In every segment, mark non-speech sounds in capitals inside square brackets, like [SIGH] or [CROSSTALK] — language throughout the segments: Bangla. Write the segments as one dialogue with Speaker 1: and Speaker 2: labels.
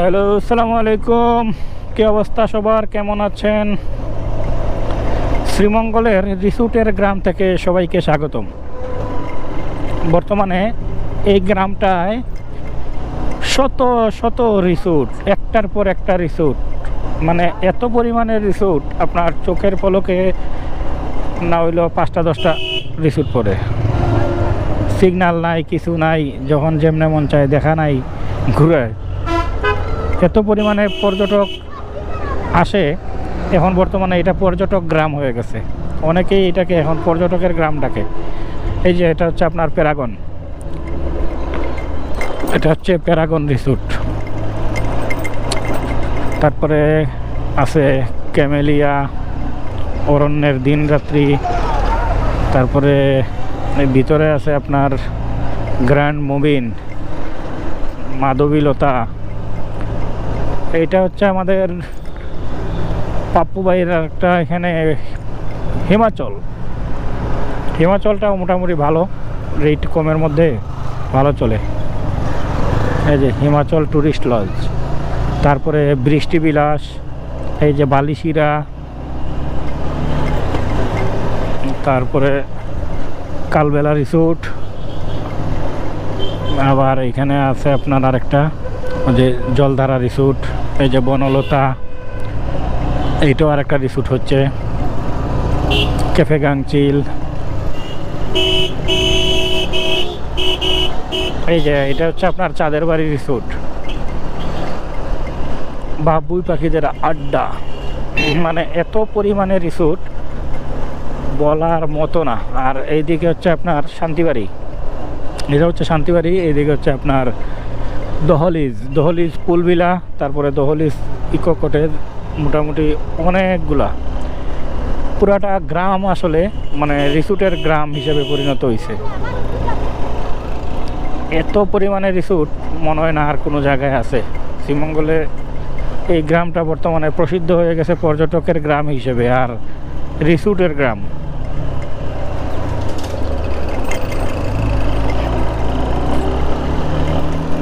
Speaker 1: হ্যালো আসসালামু আলাইকুম। কি অবস্থা সবার? কেমন আছেন? শ্রীমঙ্গলের রিসুটের গ্রাম থেকে সবাইকে স্বাগতম। বর্তমানে এই গ্রামটায় শত শত রিসুট একটার পর একটা রিসুট মানে এত পরিমাণে রিসুট আপনার চোখের পলকে না হইলেও পাঁচটা, দশটা রিসুট পড়ে। সিগন্যাল নাই, কিছু নাই, যখন যেমনে মন চায় দেখা নাই, ঘুরে এত পরিমাণে পর্যটক আসে, এখন বর্তমানে এটা পর্যটক গ্রাম হয়ে গেছে। অনেকেই এটাকে এখন পর্যটকের গ্রাম ডাকে। এই যে এটা হচ্ছে আপনার প্যারাগন। এটা হচ্ছে প্যারাগন রিসোর্ট। তারপরে আছে ক্যামেলিয়া, অরণ্যের দিন রাত্রি। তারপরে ভিতরে আছে আপনার গ্র্যান্ড মুবিন, মাধবীলতা। এইটা হচ্ছে আমাদের পাপ্পু ভাইয়ের একটা এখানে হিমাচল। হিমাচলটাও মোটামুটি ভালো রেট কমের মধ্যে ভালো চলে। এই যে হিমাচল ট্যুরিস্ট লজ তারপরে বৃষ্টি বিলাস, এই যে বালিশিরা। তারপরে কালবেলা রিসোর্ট আবার এখানে আছে আপনার আরেকটা যে জলধারা রিসোর্ট এই যে বনলতা, এইটাও আর একটা রিসোর্ট হচ্ছে। ক্যাফে গাংচিল এই যে, এটা হচ্ছে আপনার চাঁদের বাড়ি রিসোর্ট বাবুই পাখিদের আড্ডা। মানে এত পরিমাণে রিসোর্ট বলার মতো না। আর এইদিকে হচ্ছে আপনার শান্তিবাড়ি। এটা হচ্ছে শান্তিবাড়ি, এইদিকে হচ্ছে আপনার দহলিজ দহলিজ পুলবিলা তারপরে দহলিজ ইকো কটেজ, মোটামুটি অনেকগুলা। পুরাটা গ্রাম আসলে মানে রিসুটের গ্রাম হিসেবে পরিণত হয়েছে এত পরিমাণে রিসুট মনে হয় না আর কোনো জায়গায় আছে। শ্রীমঙ্গলে এই গ্রামটা বর্তমানে প্রসিদ্ধ হয়ে গেছে পর্যটকের গ্রাম হিসেবে, আর রিসুটের গ্রাম।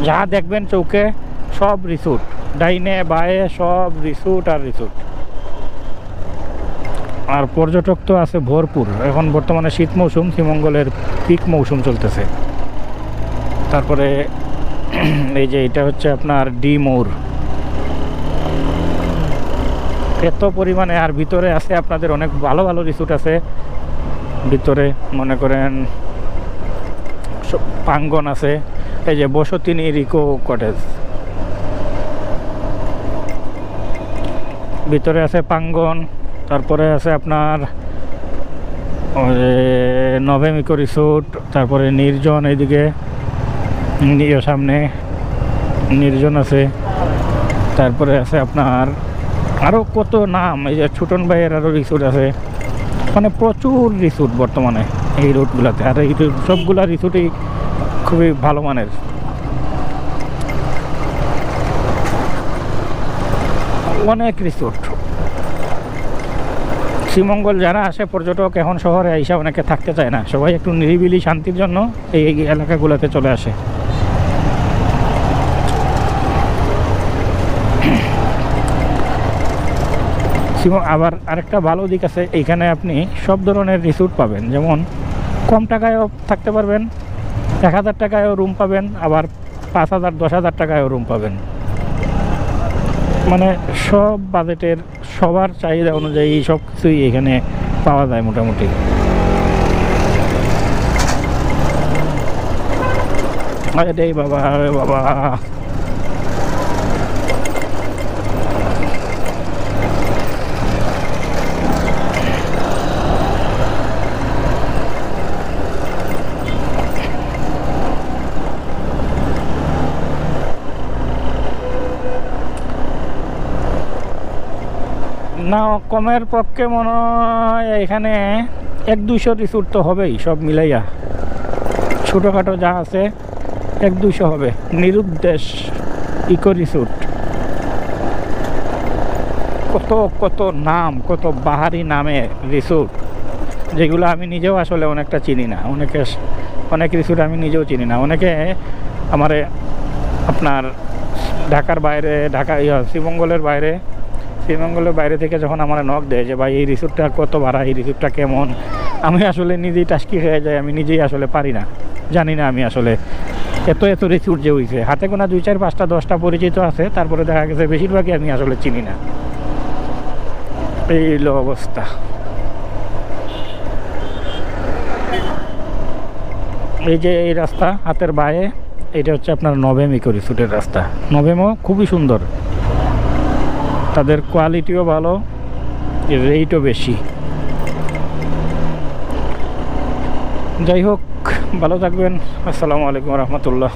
Speaker 1: যা দেখবেন চৌকে সব রিসুট ডাইনে, বায়ে সব রিসুট আর রিসুট আর পর্যটক তো আছে ভরপুর। এখন বর্তমানে শীত মৌসুম, শ্রীমঙ্গলের পিক মৌসুম চলতেছে। তারপরে [CLEARS THROAT] এই যে এটা হচ্ছে আপনার ডি মৌর এত পরিমাণে আর ভিতরে আছে আপনাদের অনেক ভালো ভালো রিসুট আছে। ভিতরে মনে করেন পাঙ্গন আছে। এই যে বসতিনী রিকো কটেজ। ভিতরে আছে পাঙ্গন তারপরে আছে আপনার নভেমিকো রিসোর্ট, তারপরে নির্জন এইদিকে সামনে নির্জন আছে, তারপরে আছে আপনার আরও কত নাম, এই যে ছুটন ভাইয়ের আরও রিসোর্ট আছে। মানে প্রচুর রিসোর্ট বর্তমানে এই রোডগুলোতে, আর এই সবগুলা রিসোর্টই খুবই ভালো মানের। অনেক রিসোর্ট শ্রীমঙ্গল যারা আসে, পর্যটক এখন শহরে এসে অনেকে থাকতে চায় না। সবাই একটু নিরিবিলি শান্তির জন্য এই এলাকাগুলোতে চলে আসে। আবার আরেকটা ভালো দিক আছে, এইখানে আপনি সব ধরনের রিসোর্ট পাবেন। যেমন কম টাকায়ও থাকতে পারবেন এক হাজার টাকায়ও রুম পাবেন, আবার পাঁচ হাজার, দশ হাজার টাকায়ও রুম পাবেন। মানে সব বাজেটের সবার চাহিদা অনুযায়ী সব কিছুই এখানে পাওয়া যায় মোটামুটি। আরে বাবা আরে বাবা। না, কমের পক্ষে মনে হয় এখানে এক দুশো রিসুট তো হবেই, সব মিলাইয়া। ছোটোখাটো যা আছে, এক দুশো হবে। নিরুদ্দেশ ইকো রিসুট কত কত নাম, কত বাহারি নামে রিসুট যেগুলো আমি নিজেও আসলে অনেকটা চিনি না। অনেকে অনেক রিসুট আমি নিজেও চিনি না। অনেকে আমারে আপনার ঢাকার বাইরে, ঢাকা, ইয়া শ্রীমঙ্গলের বাইরে শ্রীমঙ্গলের বাইরে থেকে যখন আমার নক দেয় যে, ভাই, এই রিসোর্টটা কত ভাড়া? এই রিসোর্টটা কেমন? আমি আসলে নিজেই টাস্কি হয়ে যাই, আমি নিজেই আসলে পারি না। জানি না আমি আসলে এত এত রিসোর্ট যে হয়েছে হাতে গোনা দুই চার, পাঁচটা, দশটা পরিচিত আছে, তারপরে দেখা গেছে বেশিরভাগই আমি আসলে চিনি না। এই হলো অবস্থা। এই যে এই রাস্তা, হাতের বায়ে, এটা হচ্ছে আপনার নভেম রিসোর্টের রাস্তা। নভেমও খুবই সুন্দর। তাদের কোয়ালিটিও ভালো রেটও বেশি। যাই হোক ভালো থাকবেন। আসসালামু আলাইকুম রহমতুল্লাহ।